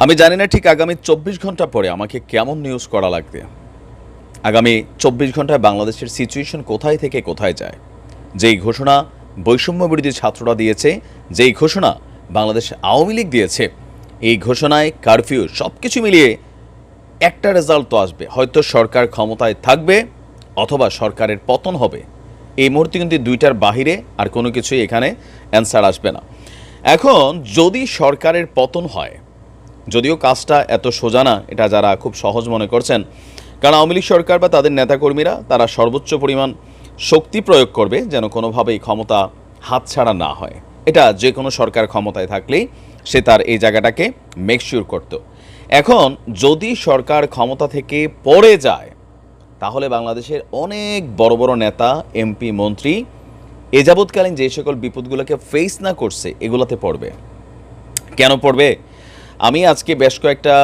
আমি জানি না ঠিক আগামী চব্বিশ ঘণ্টা পরে আমাকে কেমন নিউজ করা লাগবে। আগামী চব্বিশ ঘন্টায় বাংলাদেশের সিচুয়েশন কোথায় থেকে কোথায় যায়? যেই ঘোষণা বৈষম্য বিরোধী ছাত্ররা দিয়েছে, যেই ঘোষণা বাংলাদেশ আওয়ামী লীগ দিয়েছে, এই ঘোষণায় কারফিউ সব কিছু মিলিয়ে একটা রেজাল্ট তো আসবে। হয়তো সরকার ক্ষমতায় থাকবে অথবা সরকারের পতন হবে। এই মুহূর্তে কিন্তু দুইটার বাহিরে আর কোনো কিছুই এখানে অ্যান্সার আসবে না। এখন যদি সরকারের পতন হয় যদিও কাজটা এত সোজা না, এটা যারা খুব সহজ মনে করছেন। কারণ আওয়ামী লীগ সরকার বা তাদের নেতাকর্মীরা, তারা সর্বোচ্চ পরিমাণ শক্তি প্রয়োগ করবে যেন কোনোভাবেই ক্ষমতা হাতছাড়া না হয়। এটা যে কোনো সরকার ক্ষমতায় থাকলেই সে তার এই জায়গাটাকে মেকশিওর করত। এখন যদি সরকার ক্ষমতা থেকে পড়ে যায়, তাহলে বাংলাদেশের অনেক বড় বড় নেতা এমপি মন্ত্রী এ যাবৎকালীন যে সকল বিপদগুলোকে ফেস না করছে, এগুলোতে পড়বে। কেন পড়বে? আমি আজকে বেশ কয়েকটা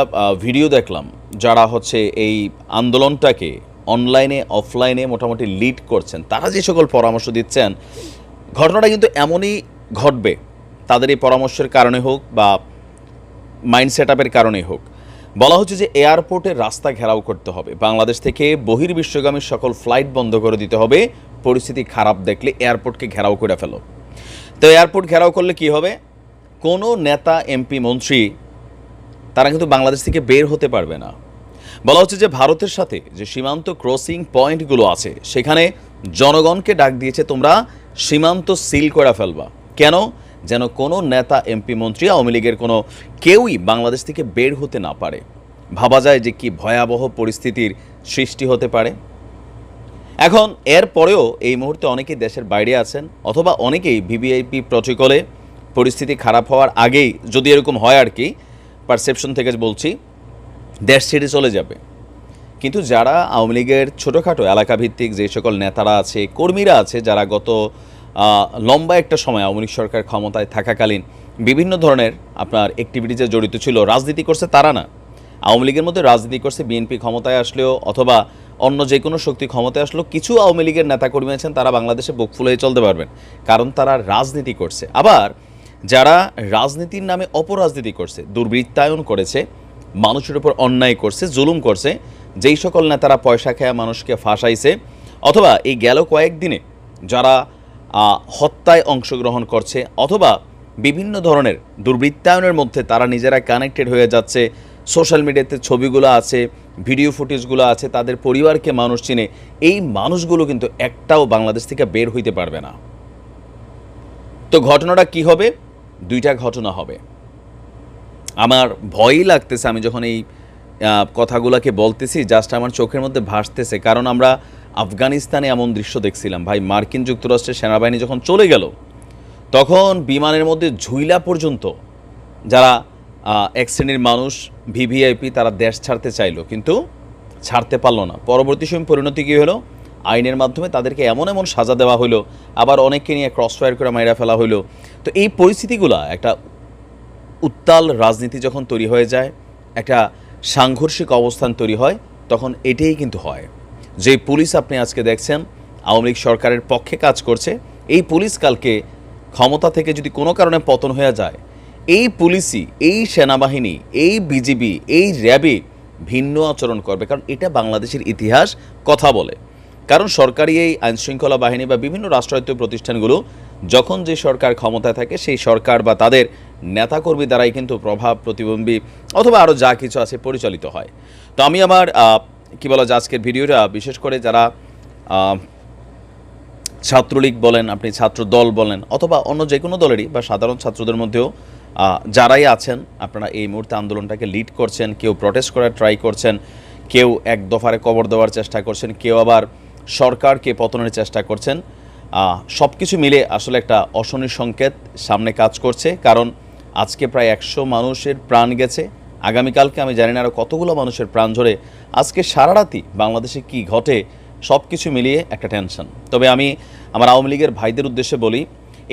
ভিডিও দেখলাম যারা হচ্ছে এই আন্দোলনটাকে অনলাইনে অফলাইনে মোটামুটি লিড করছেন। তারা যে সকল পরামর্শ দিচ্ছেন, ঘটনাটা কিন্তু এমনই ঘটবে। তাদের এই পরামর্শের কারণে হোক বা মাইন্ড সেট আপের কারণেই হোক। বলা হচ্ছে যে এয়ারপোর্টের রাস্তা ঘেরাও করতে হবে। বাংলাদেশ থেকে বহির্বিশ্বগামী সকল ফ্লাইট বন্ধ করে দিতে হবে। পরিস্থিতি খারাপ দেখলে এয়ারপোর্টকে ঘেরাও করে ফেলো। তো এয়ারপোর্ট ঘেরাও করলে কি হবে? কোনো নেতা এমপি মন্ত্রী তারা কিন্তু বাংলাদেশ থেকে বের হতে পারবে না। বলা হচ্ছে যে ভারতের সাথে যে সীমান্ত ক্রসিং পয়েন্টগুলো আছে, সেখানে জনগণকে ডাক দিয়েছে, তোমরা সীমান্ত সিল করে ফেলবা। কেন? যেন কোনো নেতা, এমপি, মন্ত্রী, আওয়ামী লীগের কোনো কেউই বাংলাদেশ থেকে বের হতে না পারে। ভাবা যায় যে কি ভয়াবহ পরিস্থিতির সৃষ্টি হতে পারে। এখন এর পরেও এই মুহূর্তে অনেকেই দেশের বাইরে আছেন, অথবা অনেকেই ভিভিআইপি প্রটোকলে পরিস্থিতি খারাপ হওয়ার আগেই যদি এরকম হয় আর কি পারসেপশন থেকে বলছি, দেশ ছেড়ে চলে যাবে। কিন্তু যারা আওয়ামী লীগের ছোটোখাটো এলাকাভিত্তিক যে সকল নেতারা আছে, কর্মীরা আছে, যারা গত লম্বা একটা সময় আওয়ামী লীগ সরকার ক্ষমতায় থাকাকালীন বিভিন্ন ধরনের আপনার অ্যাক্টিভিটিজে জড়িত ছিল, রাজনীতি করছে তারা না। আওয়ামী লীগের মধ্যে রাজনীতি করছে বিএনপি ক্ষমতায় আসলেও অথবা অন্য যে কোনো শক্তি ক্ষমতায় আসলেও কিছু আওয়ামী লীগের নেতাকর্মী আছেন, তারা বাংলাদেশে বুক ফুলে চলতে পারবেন। কারণ তারা রাজনীতি করছে। আবার যারা রাজনীতির নামে অপরাজনীতি করছে, দুর্বৃত্তায়ন করেছে, মানুষের উপর অন্যায় করছে, জুলুম করছে, যেই সকল নেতারা পয়সা খেয়া মানুষকে ফাঁসাইছে, অথবা এই গেল কয়েকদিনে যারা হত্যায় অংশগ্রহণ করছে, অথবা বিভিন্ন ধরনের দুর্বৃত্তায়নের মধ্যে তারা নিজেরা কানেক্টেড হয়ে যাচ্ছে সোশ্যাল মিডিয়াতে ছবিগুলো আছে ভিডিও ফুটেজগুলো আছে, তাদের পরিবারকে মানুষ চিনে, এই মানুষগুলো কিন্তু একটাও বাংলাদেশ থেকে বের হইতে পারবে না। তো ঘটনাটা কি হবে? দুইটা ঘটনা হবে। আমার ভয়ই লাগতেছে আমি যখন এই কথাগুলোকে বলতেছি জাস্ট আমার চোখের মধ্যে ভাসতেছে। কারণ আমরা আফগানিস্তানে এমন দৃশ্য দেখছিলাম। ভাই, মার্কিন যুক্তরাষ্ট্রের সেনাবাহিনী যখন চলে গেল, তখন বিমানের মধ্যে ঝুইলা পর্যন্ত যারা এক শ্রেণির মানুষ, ভিভিআইপি, তারা দেশ ছাড়তে চাইলো। কিন্তু ছাড়তে পারল না। পরবর্তী সময় পরিণতি কী হলো? আইনের মাধ্যমে তাদেরকে এমন এমন সাজা দেওয়া হলো আবার অনেককে নিয়ে ক্রস ফায়ার করে মাইরা ফেলা হলো তো এই পরিস্থিতিগুলা একটা উত্তাল রাজনীতি যখন তৈরি হয়ে যায়, একটা সাংঘর্ষিক অবস্থান তৈরি হয়, তখন এটাই কিন্তু হয়। যে পুলিশ আপনি আজকে দেখছেন, আওয়ামী লীগ সরকারের পক্ষে কাজ করছে, এই পুলিশ কালকে ক্ষমতা থেকে যদি কোনো কারণে পতন হয়ে যায়, এই পুলিশই, এই সেনাবাহিনী, এই বিজিবি, এই র্যাবে ভিন্ন আচরণ করবে, কারণ এটা বাংলাদেশের ইতিহাস কথা বলে। কারণ সরকারি এই আইনশৃঙ্খলা বাহিনী বা বিভিন্ন রাষ্ট্রায়ত্ত প্রতিষ্ঠানগুলো যখন যে সরকার ক্ষমতায় থাকে, সেই সরকার বা তাদের নেতাকর্মী দ্বারাই কিন্তু প্রভাব প্রতিবন্ধী অথবা আরও যা কিছু আছে পরিচালিত হয়। তো আমি আমার কি বলা যায় আজকের ভিডিওটা, বিশেষ করে যারা ছাত্রলীগ বলেন, আপনি ছাত্র দল বলেন, অথবা অন্য যে কোনো দলেরই বা সাধারণ ছাত্রদের মধ্যেও যারাই আছেন, আপনারা এই মুহূর্তে আন্দোলনটাকে লিড করছেন, কেউ প্রটেস্ট করার ট্রাই করছেন, কেউ এক দফারে কবর দেওয়ার চেষ্টা করছেন, কেউ আবার সরকারকে পতনের চেষ্টা করছেন। সব কিছু মিলে আসলে একটা অশনি সংকেত সামনে কাজ করছে, কারণ আজকে প্রায় একশো মানুষের প্রাণ গেছে। আগামীকালকে আমি জানি না আরও কতগুলো মানুষের প্রাণ ঝরে আজকে সারা রাতি বাংলাদেশে কি ঘটে সব কিছু মিলিয়ে একটা টেনশন। তবে আমি আমার আওয়ামী লীগের ভাইদের উদ্দেশ্যে বলি,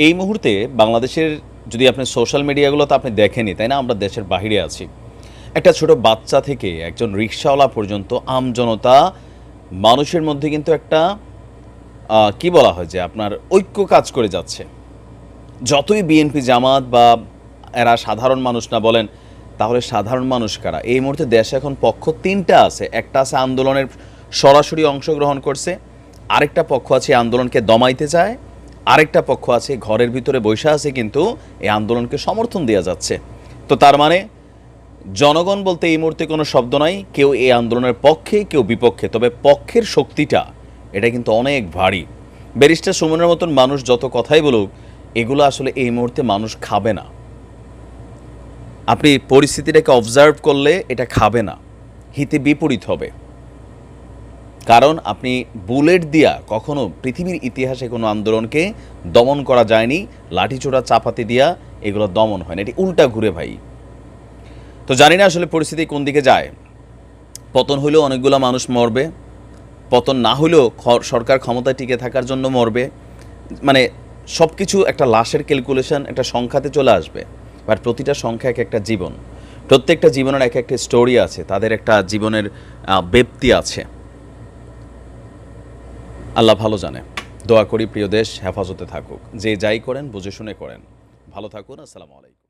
এই মুহূর্তে বাংলাদেশের যদি আপনি সোশ্যাল মিডিয়াগুলো তো আপনি দেখেনি তাই না? আমরা দেশের বাহিরে আছি। একটা ছোট বাচ্চা থেকে একজন রিক্সাওয়ালা পর্যন্ত আমজনতা মানুষের মধ্যে কিন্তু একটা কি বলা হয় যে আপনার ঐক্য কাজ করে যাচ্ছে। যতই বিএনপি, জামাত বা এরা সাধারণ মানুষ না বলেন, তাহলে সাধারণ মানুষ কারা? এই মুহূর্তে দেশে এখন পক্ষ তিনটা আছে। একটা আছে আন্দোলনের সরাসরি অংশগ্রহণ করছে, আরেকটা পক্ষ আছে আন্দোলনকে দমাইতে চায়, আরেকটা পক্ষ আছে ঘরের ভিতরে বৈশা আছে কিন্তু এই আন্দোলনকে সমর্থন দেওয়া যাচ্ছে। তো তার মানে জনগণ বলতে এই মুহূর্তে কোনো শব্দ নাই। কেউ এই আন্দোলনের পক্ষে, কেউ বিপক্ষে। তবে পক্ষের শক্তিটা, এটা কিন্তু অনেক ভারী। ব্যারিস্টার সুমনের মতন মানুষ যত কথাই বলুক, এগুলো আসলে এই মুহূর্তে মানুষ খাবে না। আপনি পরিস্থিতিটাকে অবজার্ভ করলে এটা খাবে না। হিতে বিপরীত হবে। কারণ আপনি বুলেট দিয়া কখনো পৃথিবীর ইতিহাসে কোনো আন্দোলনকে দমন করা যায়নি লাঠিচোড়া চাপাতি দিয়া এগুলো দমন হয় না। এটি উল্টা ঘুরে ভাই। তো জানি না আসলে পরিস্থিতি কোন দিকে যায়। পতন হলেও অনেকগুলো মানুষ মরবে। পতন না হলেও সরকার ক্ষমতায় টিকে থাকার জন্য মরবে। মানে সব কিছু একটা লাশের ক্যালকুলেশন একটা সংখ্যাতে চলে আসবে। বাট প্রতিটা সংখ্যা এক একটা জীবন। প্রত্যেকটা জীবনের এক একটা স্টোরি আছে তাদের একটা জীবনের আহ, ব্যক্তি আছে। আল্লাহ ভালো জানে। দোয়া করি প্রিয় দেশ হেফাজতে থাকুক। যে যাই করেন বুঝে শুনে করেন। ভালো থাকুন আসসালামু আলাইকুম।